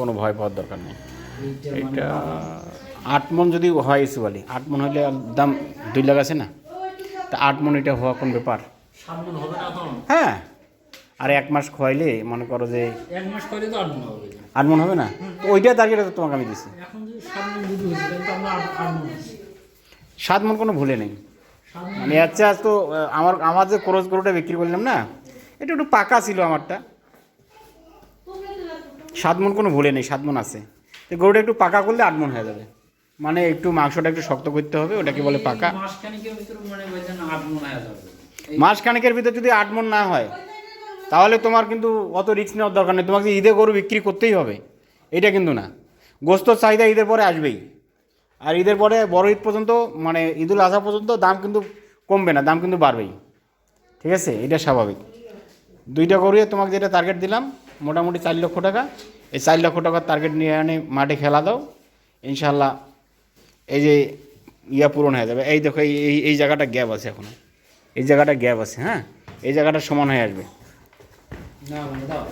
কোনো ভয় পাওয়ার দরকার নেই। মানে এটা আট মন যদি হয় ইসু বলি আট মন হলে দাম দুই লাখ আছে না? তা আট মন এটা হওয়া কোন ব্যাপার? হ্যাঁ। আর এক মাস খোয়াইলে মনে করো যে এক মাস পরে তো আট মন হবে। আট মন হবে না? তো ওইটা টার্গেট তোমাকে আমি দিছি। সাত মন কোনো ভুলে নেই। মানে আচ্ছা আজ তো আমার আমার যে ক্রোজ গরুটা বিক্রি করলাম না এটা একটু পাকা ছিল আমারটা। সাত মন কোনো ভুলে নেই সাত মন আছে। তো গরুটা একটু পাকা করলে আট মন হয়ে যাবে। মানে একটু মাংসটা একটু শক্ত করতে হবে ওটাকে বলে পাকা। মাসখানিকের ভিতরে যদি আট মন না হয় তাহলে তোমার কিন্তু অত রিস্ক নেওয়ার দরকার নেই। তোমাকে ঈদে গরু বিক্রি করতেই হবে। এটা কিন্তু না। গোস্তর চাহিদা ঈদের পরে আসবেই। আর ঈদের পরে বড় ঈদ পর্যন্ত মানে ঈদুল আজহা পর্যন্ত দাম কিন্তু কমবে না দাম কিন্তু বাড়বেই। ঠিক আছে? এটা স্বাভাবিক। দুইটা গরুয়ে তোমাকে যেটা টার্গেট দিলাম মোটামুটি চার লক্ষ টাকা। এই চার লক্ষ টাকার টার্গেট নিয়ে এনে মাঠে খেলা দাও ইনশাল্লাহ এই যে ইয়া পূরণ হয়ে যাবে। এই দেখো এই এই- জায়গাটা গ্যাপ আছে এখনও। এই জায়গাটা গ্যাপ আছে হ্যাঁ? এই জায়গাটা সমান হয়ে আসবে। না মানে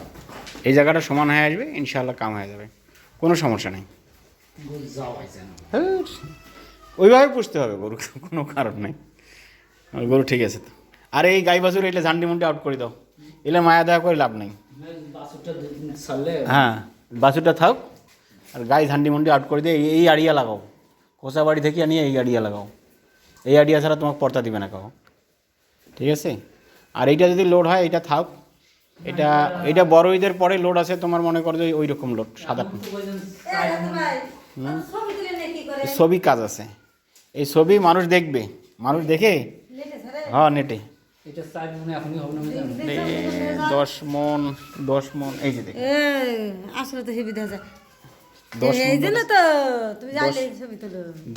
এই জায়গাটা সমান হয়ে আসবে ইনশাল্লাহ কাম হয়ে যাবে। কোনো সমস্যা নেই। ওইভাবে পুষতে হবে গরু কোনো কারণ নেই। গরু ঠিক আছে তো। আর এই গাই বাছুর এলে ঝান্ডি মুন্ডি আউট করে দাও। এলে মায়া দেওয়া করে লাভ নেই। হ্যাঁ বাছুরটা থাক আর গায়ে ঝান্ডি মুন্ডি আউট করে দিয়ে এই- আড়িয়া লাগাও। কোষা বাড়ি থেকে আনিয়ে এই আড়িয়া লাগাও। এই আড়িয়া ছাড়া তোমাকে পর্তা দিবে না কাউ। ঠিক আছে? আর এইটা যদি লোড হয় এটা থাক। এটা এটা বড় ঈদের পরে লোড আছে তোমার মনে করো যে ওই রকম লোড সাদা ছবি কাজ আছে। এই ছবি মানুষ দেখবে। মানুষ দেখে? হ্যাঁ নেটে। এটা চার মনে এখনই হবে না। এই দশ মন দশ মন এই যে দেখ। আসলে তো হেবি দেখা যায়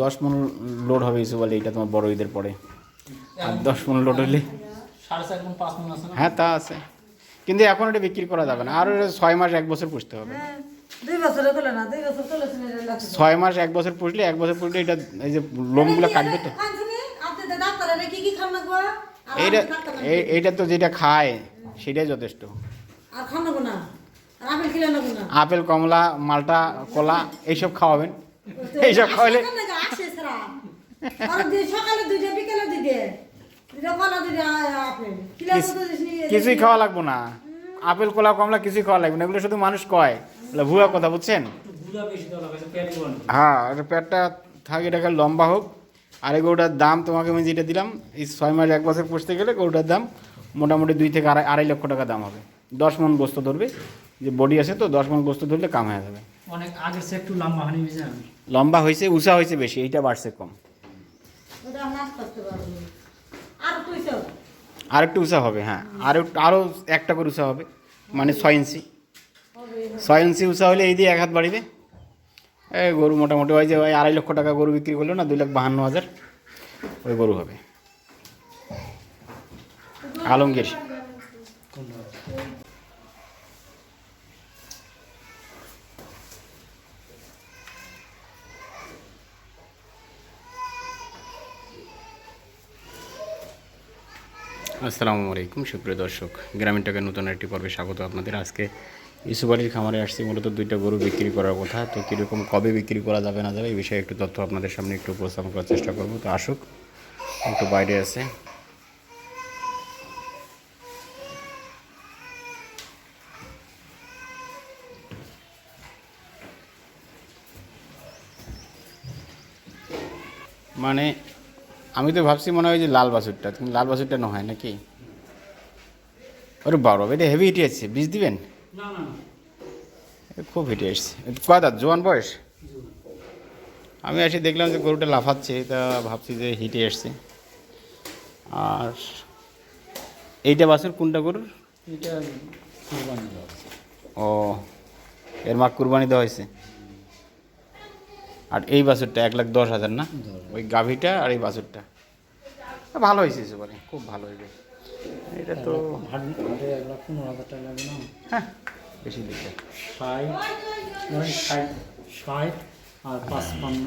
দশ মন লোড হবে ইসু বলে এটা তোমার বড় ঈদের পরে। আর দশ মন লোড হলে সাড়ে চার মন পাঁচ মন আছে না? হ্যাঁ তা আছে। কিন্তু এখন এটা বিক্রি করা যাবে না। আর ছয় মাস এক বছর পুষতে হবে। হ্যাঁ, ছয় মাস এক বছর পুষলে এক বছর পুষলে এটা এই যে লোমগুলো কাটবে তো। এইটা এই- এইটা তো যেটা খায় সেটাই যথেষ্ট। আর খান না গো না। আর আপেল খেলে না গো না। আপেল কমলা মালটা কলা এইসব খাওয়াবেন। এইসব খাওয়ালে কিছুই খাওয়া লাগবো না। আপেল কলা কমলা কিছুই খাওয়া লাগবে না। এগুলো শুধু মানুষ কয়। ভুয়া কথা বুঝছেন? হ্যাঁ পেটটা থাক এটাকে লম্বা হোক। আর এই গরুটার দাম তোমাকে আমি যেটা দিলাম এই ছয় মাস এক বছর পুষতে গেলে গরুটার দাম মোটামুটি দুই থেকে আড়াই আড়াই লক্ষ টাকা দাম হবে। দশ মন গোস্ত ধরবে যে বডি আছে তো দশ মন গোস্ত ধরলে কাম হয়ে যাবে। অনেক আগের সে একটু লম্বা হানি ভাইজান লম্বা হয়েছে উষা হয়েছে বেশি এইটা বাড়ছে কম। ওটা নাচ করতে পারব আর আর একটু উষা হবে হ্যাঁ। আর একটু আরও একটা করে উষা হবে মানে ছয় ইঞ্চি। ছয় ইঞ্চি উষা হলে এই দিয়ে এক হাত বাড়িবে? এই গরু মোটামুটি হয় যে ওই আড়াই লক্ষ টাকা গরু বিক্রি করল না, দুই লাখ বাহান্ন হাজার। ওই গরু হবে। আলমগীর। আসসালামু আলাইকুম, সুপ্রিয় দর্শক। গ্রামীণ টাকার নতুন একটি পর্বে স্বাগত আপনাদের। আজকে ইসুবাড়ির খামারে আসছি, মূলত দুইটা গরু বিক্রি করার কথা। তো কীরকম, কবে বিক্রি করা যাবে না যাবে, এই বিষয়ে একটু তথ্য আপনাদের সামনে একটু উপস্থাপন করার চেষ্টা করব। তো আসুক, একটু বাইরে আছে। মানে আমি তো ভাবছি মনে হয় যে লাল বাছুরটা, কিন্তু লাল বাছুরটা নয়, নাকি? ওরে বারো এটা হেভি হিটে আসছে বীজ দিবেন? না খুব হিটে আসছে কয় দাঁত? জোয়ান বয়স? আমি এসে দেখলাম যে গরুটা লাফাচ্ছে তা ভাবছি যে হিটে আসছে আর এইটা বাছুর কোনটা গরুর? এটা কুরবানি। ও এর মা কুরবানি দেওয়া হয়েছে। আর এই বাছুরটা এক লাখ দশ হাজার না? ওই গাভীটা আর এই বাছুরটা। ভালো হয়েছে বলে খুব ভালো হয়েছে। এটা তো হ্যাঁ। বেশি দিচ্ছে ষাট আর পাঁচপান্ন।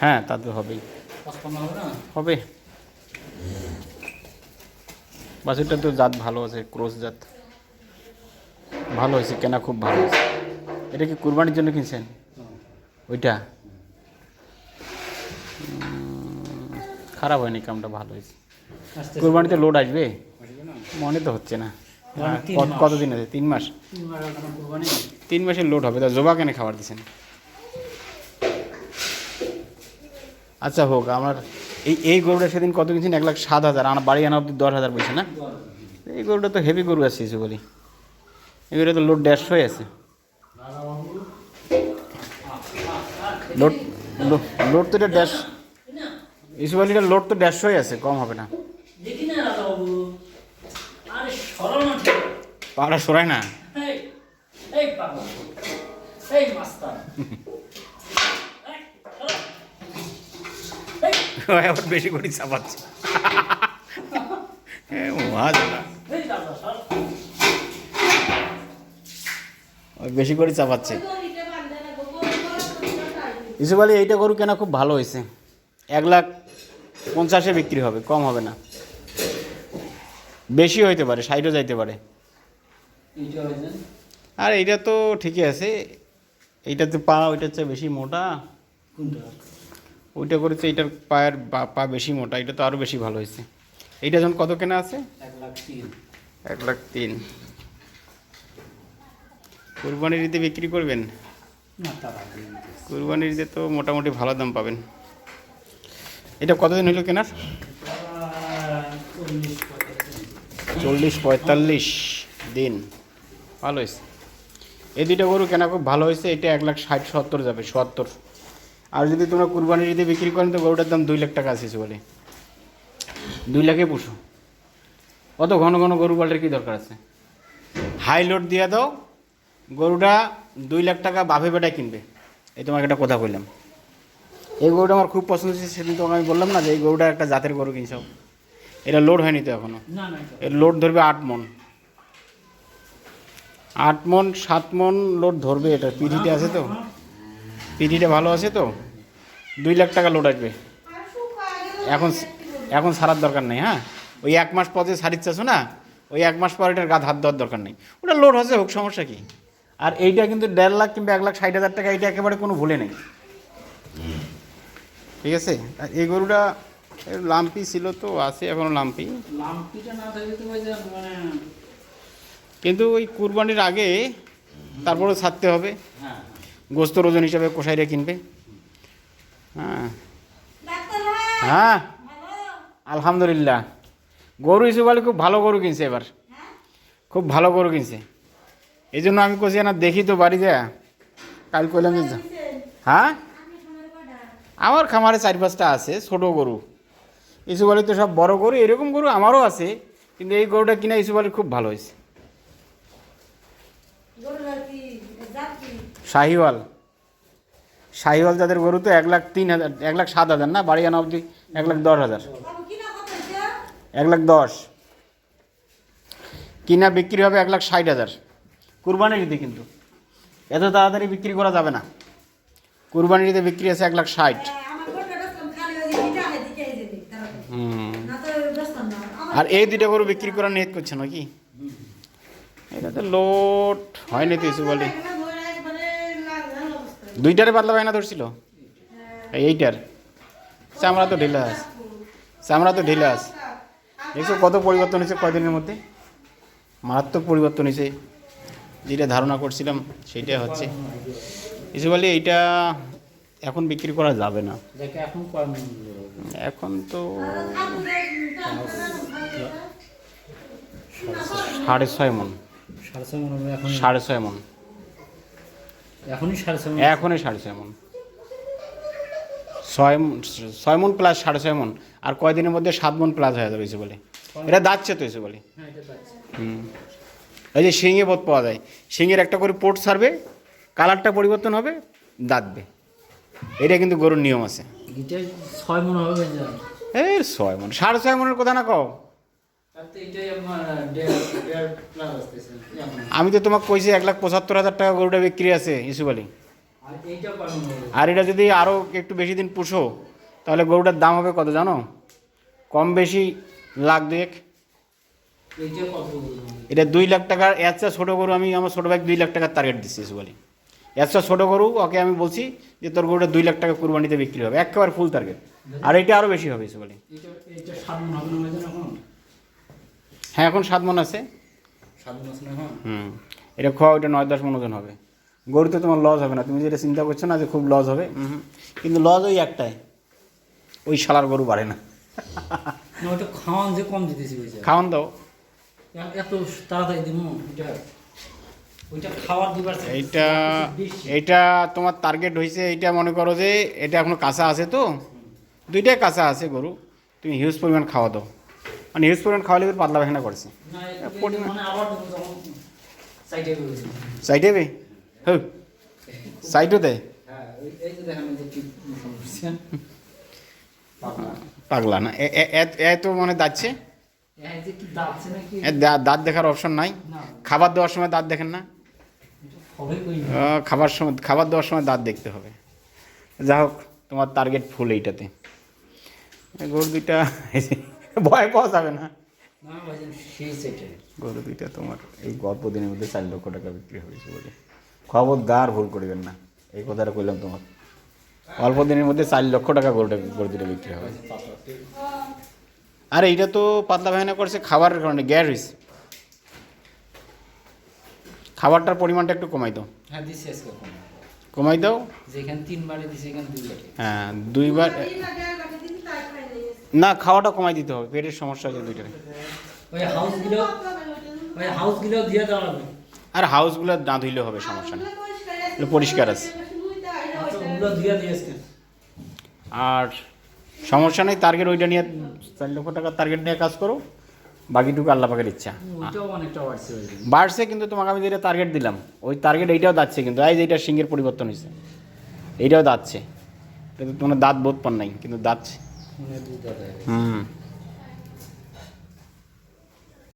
হ্যাঁ তা তো হবেই। হবে না? হবে। বাছুরটা তো জাত ভালো আছে ক্রস জাত। ভালো হয়েছে কেনা খুব ভালো হয়েছে। এটা কি কুরবানির জন্য কিনছেন। ওইটা? খারাপ হয়নি কামটা ভালো হয়েছে। কুরবানিতে লোড আসবে? মনে তো হচ্ছে না। মানে মাস। কতদিন আছে? তিন মাস? তিন মাসের লোড হবে। তা জোবা কেন খাবার দিচ্ছেন আচ্ছা হোক আমার এই এই গরুটা সেদিন কত কিনছেন? এক লাখ সাত হাজার। আমার বাড়ি আনা অব্দি দশ হাজার বলছে না? এই গরুটা তো হেভি গরু আছে কিছু বলি। এই গরুটা তো লোড ড্যাশ হয়ে আছে লোড লোড তো এটা ড্যাশ ইসুবালিটার লোড তো ড্যাশ হয়ে আছে কম হবে না। আরে সরল না পাড়া সরায় না। এই এই বাবা এই মাস্টার আবার বেশি করে চাপাচ্ছে। বেশি করে চাপাচ্ছে। ওই দড়িতে বাঁধে না, গো, গরু গলা পরিষ্কার টাইট। ইসু বলি এইটা গরু কেনা খুব ভালো হয়েছে। এক লাখ পঞ্চাশে বিক্রি হবে কম হবে না। বেশি হইতে পারে সাইডও যাইতে পারে। আর এইটা তো ঠিকই আছে। এইটাতে পা ওইটার চেয়ে বেশি মোটা। ওইটা করেছে এইটার পায়ের পা বেশি মোটা এটা তো আরও বেশি ভালো হয়েছে। এইটা যখন কত কেনা আছে? এক লাখ তিন। কুরবানির ঈদে বিক্রি করবেন। কুরবানির ঈদে তো মোটামুটি ভালো দাম পাবেন। এটা কতদিন হলো কেনার। চল্লিশ পঁয়তাল্লিশ দিন। ভালো হয়েছে। এই দুইটা গরু কেনা খুব ভালো হয়েছে এটা এক লাখ ষাট সত্তর যাবে সত্তর। আর যদি তোমরা কুরবানি যদি বিক্রি করেন তো গরুটার দাম দুই লাখ টাকা আছে বলে। দুই লাখে পুষো। অত ঘন ঘন গরু পাল্টের কী দরকার আছে? হাই লোড দিয়ে দাও গরুটা দুই লাখ টাকা বাফে বেটায় কিনবে। এই তোমাকে একটা কথা বললাম এই গরুটা আমার খুব পছন্দ হয়েছে সেদিন তোমাকে আমি বললাম না যে এই গরুটা একটা জাতের গরু কিনছ। এটা লোড হয়নি তো এখনও? না না এটা- এর লোড ধরবে আট মন। আট মন সাত মন লোড ধরবে এটা। পিঠিতে আছে তো? পিঠিটা ভালো আছে তো? দুই লাখ টাকা লোড আসবে। এখন এখন সারার দরকার নেই হ্যাঁ? ওই এক মাস পরে সারির চাষো না ওই এক মাস পর এটার গাছ হাত দেওয়ার দরকার নেই। ওটা লোড হচ্ছে হোক সমস্যা কি? আর এইটা কিন্তু দেড় লাখ কিংবা এক লাখ ষাট হাজার টাকা এইটা একেবারে কোনো ভুলে নেই। ঠিক আছে? আর এই গরুটা লাম্পি ছিল তো আছে এখনও লাম্পি। লাম্পিটা না থাকলে তো ওই মানে কিন্তু ওই কুরবানির আগে তারপরে ছাড়তে হবে। হ্যাঁ। গোস্ত ওজন হিসাবে কষাইরে কিনবে। হ্যাঁ। হ্যাঁ। আলহামদুলিল্লাহ। গরু হিসেবে বলে খুব ভালো গরু কিনছে এবার? খুব ভালো গরু কিনছে। এই জন্য আমি কছি না দেখি তো বাড়ি যা কাল কইলাম? হ্যাঁ? আমার খামারে চার পাঁচটা আছে ছোট গরু। ইসু বলে তো সব বড় গরু, এরকম গরু আমারও আছে, কিন্তু এই গরুটা কিনা ইসু বলে খুব ভালো হয়েছে। শাহিওয়াল। শাহিওয়াল যাদের গরু তো এক লাখ তিন হাজার, এক লাখ সাত হাজার না বাড়ি আনা অবধি এক লাখ দশ হাজার? এক লাখ দশ। কিনা বিক্রি হবে এক লাখ ষাট হাজার। কুরবানির ঈদে কিন্তু। এত তাড়াতাড়ি বিক্রি করা যাবে না। কুরবানির ঈদে বিক্রি আছে এক লাখ ষাট এ, আমার গরুটা বেচলাম খালি ওই যে ইটা হয়, দিকে এই যে দিক, তাড়াতাড়ি। হুম না তো বেচতাম না। আমার- আর এই দুইটা গরু বিক্রি করার নিয়ত করছে নাকি? এটাতে লোড। হয়নি তো কিছু বলে। দুইটারে পাতলা বাইনা ধরছিল? এইটার। চামড়া তো ঢিলা আছে চামড়া তো ঢিলা আছে দেখছ কত পরিবর্তন হয়েছে কয়দিনের মধ্যে? মারাত্মক পরিবর্তন হয়েছে। যেটা ধারণা করছিলাম সেইটাই হচ্ছে। কিছু বলে এইটা এখন বিক্রি করা যাবে না? এখন তো আর খাবুরের টাকা খাইতে। সাড়ে ছয় মন। সাড়ে ছয় মনে এখন সাড়ে ছয় মন। এখনই সাড়ে ছয়। এখনই সাড়ে ছয় মন। ছয় ছয় মন প্লাস সাড়ে ছয় মন। আর কয়দিনের মধ্যে সাত মন প্লাস হয়ে যাবে বলে। এটা দাচ্ছে তো বলে। হ্যাঁ। হুম। এই যে শিঙে বোধ পাওয়া যায়। শিঙের একটা করে পোর্ট সারবে কালারটা পরিবর্তন হবে দাঁতবে। এটা কিন্তু গরুর নিয়ম আছে। ছয় মন হবে এই ছয় মন। সাড়ে ছয় মনের কথা না কও। আমি তো তোমাকে কইছি এক লাখ পঁচাত্তর হাজার টাকা গরুটা বিক্রি আছে ইসু বলি আর এটা যদি আরও একটু বেশি দিন পুষো তাহলে গরুটার দাম হবে কত জানো? কম বেশি লাখ দুয়েক। এটা দুই লাখ টাকার চেয়ে ছোটো গরু আমি আমার ছোটো ভাই দুই লাখ টাকার টার্গেট দিচ্ছি ইসু বলি এক্সট্রা ছোটো গরু ওকে আমি বলছি যে তোর গরুটা দুই লাখ টাকা কুরবানিতে বিক্রি হবে একেবারে ফুল টার্গেট আর এটা আরও বেশি হবে বলে এটা এটা সাত মন হবে না ভাইজান এখন হ্যাঁ এখন সাত মন আছে। সাত মন আছে এখন? হুম। এটা খাওয়া ওইটা নয় দশ মন ওজন হবে। গরুতে তোমার লস হবে না। তুমি যেটা চিন্তা করছ না যে খুব লস হবে কিন্তু লস ওই একটাই। ওই শালার গরু বাড়ে না। খাওয়ান যে কম দিতেছি খাওয়ান দাও। এত তাড়াতাড়ি দিব। এইটা এইটা তোমার টার্গেট হয়েছে এইটা মনে করো যে এটা এখনও কাঁচা আছে তো। দুইটাই কাঁচা আছে গরু। তুমি হিউজ পরিমাণ খাওয়া দাও। মানে হিউজ পরিমাণ খাওয়ালে পাতলা পায়খানা করছে মানে সাইডে সাইডে বে? হো। সাইডোতে হ্যাঁ ওই- এই যে দেখেন এই যে কি বুঝছেন পাতলা। পাগলা না। এ- এ- এ- এ তো মানে দাচ্ছে দাঁত দেখার অপশন নাই। খাবার দেওয়ার সময় দাঁত দেখেন না। খাবার সময়, খাবার দেওয়ার সময় দাঁত দেখতে হবে। যা হোক, তোমার টার্গেট ফুল এইটাতে। গরু দুইটা ভয় পাওয়া যাবে না। গরু দুইটা তোমার। এই গল্প দিনের মধ্যে চার লক্ষ টাকা বিক্রি হয়েছে বলে। খবরদার ভুল করবেন না এই কথাটা কইলাম তোমার। অল্প দিনের মধ্যে চার লক্ষ টাকা গরুটা গরু দুটো বিক্রি হবে। আর এইটা তো পাতলা ভাইনা করছে খাবারের কারণে গ্যাস হয়েছে খাবারটার পরিমাণটা একটু কমাই দাও। হ্যাঁ দিছি আজকে কমাই। দাও। যেখানে তিনবারে দিছি এখানে দুই হ্যাঁ দুইবার না খাওয়াটা কমাই দিতে হবে পেটের সমস্যা আছে দুইটার ওই হাউসগুলো ওই হাউসগুলো দিয়ে দেওয়া লাগবে আর হাউসগুলো না ধুইলে হবে সমস্যা নেই। পরিষ্কার আছে। আর সমস্যা নেই টার্গেট ওইটা নিয়ে চার লক্ষ টাকার টার্গেট নিয়ে কাজ করো বাকিটুকু আল্লাহ পাকের ইচ্ছা। বাড়ছে কিন্তু তোমাকে আমি যেটা টার্গেট দিলাম ওই টার্গেট এইটাও দাচ্ছে কিন্তু এই যে এইটা সিংহের পরিবর্তন হয়েছে এইটাও দাচ্ছে এটা তো তোমার দাঁত বোধ পান নাই কিন্তু দাচ্ছে মানে দুধ দাদা হুম